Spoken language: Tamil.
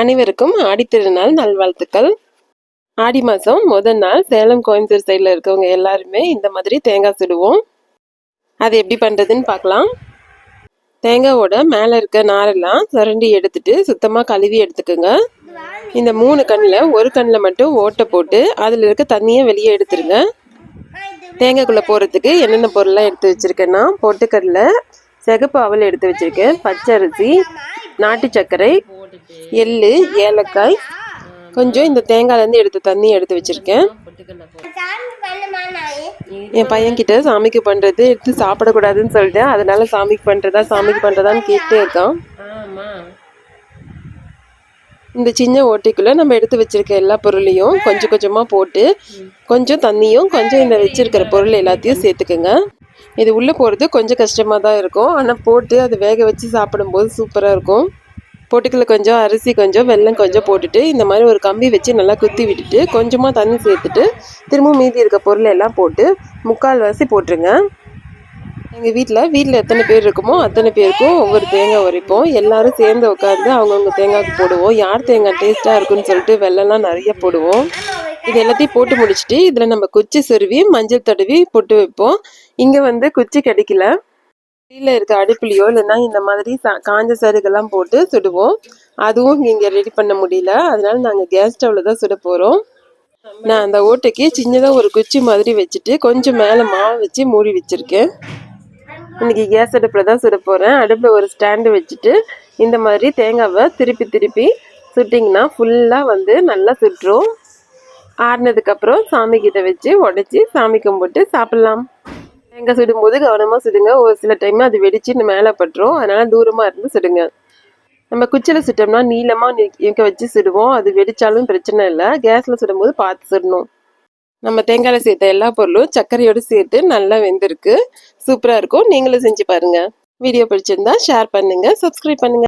அனைவருக்கும் ஆடித்திருநாள் நல்வாழ்த்துக்கள். ஆடி மாதம் முதல் நாள் சேலம் கோயம்புத்தூர் சைடில் இருக்கவங்க எல்லாருமே இந்த மாதிரி தேங்காய் சுடுவோம். அது எப்படி பண்ணுறதுன்னு பார்க்கலாம். தேங்காவோட மேலே இருக்க நாரெல்லாம் சுரண்டி எடுத்துட்டு சுத்தமாக கழுவி எடுத்துக்கோங்க. இந்த மூணு கண்ணில் ஒரு கண்ணில் மட்டும் ஓட்டை போட்டு அதில் இருக்க தண்ணியை வெளியே எடுத்துருங்க. தேங்காய்க்குள்ளே போகிறதுக்கு என்னென்ன பொருள்லாம் எடுத்து வச்சுருக்கேன்னா பொட்டுக்கடலை சிகப்பு அவல் எடுத்து வச்சுருக்கேன் பச்சரிசி நாட்டு சர்க்கரை எள்ளு ஏலக்காய் கொஞ்சம் இந்த தேங்காய்லேருந்து எடுத்த தண்ணி எடுத்து வச்சுருக்கேன். என் பையன்கிட்ட சாமிக்கு பண்ணுறது எடுத்து சாப்பிடக்கூடாதுன்னு சொல்லிட்டேன். அதனால சாமிக்கு பண்ணுறதா சாமிக்கு பண்ணுறதான்னு கேட்டே இருக்கான். இந்த சின்ன ஓட்டைக்குள்ளே நம்ம எடுத்து வச்சிருக்க எல்லா பொருளையும் கொஞ்சம் கொஞ்சமாக போட்டு கொஞ்சம் தண்ணியும் கொஞ்சம் இந்த வச்சிருக்கிற பொருள் எல்லாத்தையும் சேர்த்துக்குங்க. இது உள்ளே போகிறது கொஞ்சம் கஷ்டமாக தான் இருக்கும். ஆனால் போட்டு அதை வேக வச்சு சாப்பிடும்போது சூப்பராக இருக்கும். பொட்டுக்கல்ல கொஞ்சம் அரிசி கொஞ்சம் வெல்லம் கொஞ்சம் போட்டுட்டு இந்த மாதிரி ஒரு கம்பி வச்சு நல்லா குத்தி விட்டுட்டு கொஞ்சமாக தண்ணி சேர்த்துட்டு திரும்பவும் மீதி இருக்க பொருள் எல்லாம் போட்டு முக்கால் வாசி போட்டுருங்க. எங்கள் வீட்டில் வீட்டில் எத்தனை பேர் இருக்குமோ அத்தனை பேருக்கும் ஒவ்வொரு தேங்காய் உரைப்போம். எல்லாரும் சேர்ந்து உட்காந்து அவங்கவுங்க தேங்காய்க்கு போடுவோம். யார் தேங்காய் டேஸ்ட்டாக இருக்குன்னு சொல்லிட்டு வெள்ளம்லாம் நிறைய போடுவோம். இது எல்லாத்தையும் போட்டு முடிச்சுட்டு இதில் நம்ம குச்சி சொருவி மஞ்சள் தடவி போட்டு வைப்போம். இங்கே வந்து குச்சி கிடைக்கல. கீழே இருக்க அடுப்புலையோ இல்லைன்னா இந்த மாதிரி சா- காஞ்ச சருகெல்லாம் போட்டு சுடுவோம். அதுவும் இங்கே ரெடி பண்ண முடியல. அதனால நாங்கள் கேஸ் ஸ்டவ்வில் தான் சுட போகிறோம் நான் அந்த ஓட்டைக்கு சின்னதாக ஒரு குச்சி மாதிரி வச்சுட்டு கொஞ்சம் மேலே மாவு வச்சு மூடி வச்சுருக்கேன். இன்றைக்கி கேஸ் அடுப்பில் தான் சுட போகிறேன் அடுப்பில் ஒரு ஸ்டாண்டு வச்சுட்டு இந்த மாதிரி தேங்காவை திருப்பி திருப்பி சுட்டிங்கன்னா ஃபுல்லாக வந்து நல்லா சுட்டுரும் ஆறுனதுக்கப்புறம் சாமி கிட்ட வச்சு உடச்சி சாமி கும்பிட்டு சாப்பிட்லாம். தேங்காய் சுடும்போது கவனமாக சுடுங்க. ஒரு சில டைம் அது வெடிச்சு மேலே பட்டுரும். அதனால் தூரமாக இருந்து சுடுங்க. நம்ம குச்சியில் சுட்டோம்னா நீளமாக நிற்க வச்சு சுடுவோம். அது வெடித்தாலும் பிரச்சனை இல்லை. கேஸில் சுடும்போது பார்த்து சுடணும். நம்ம தேங்காயில் சேர்த்த எல்லா பொருளும் சர்க்கரையோடு சேர்த்து நல்லா வெந்திருக்கு. சூப்பராக இருக்கும். நீங்களும் செஞ்சு பாருங்கள் வீடியோ பிடிச்சிருந்தா ஷேர் பண்ணுங்கள் சப்ஸ்கிரைப் பண்ணுங்கள்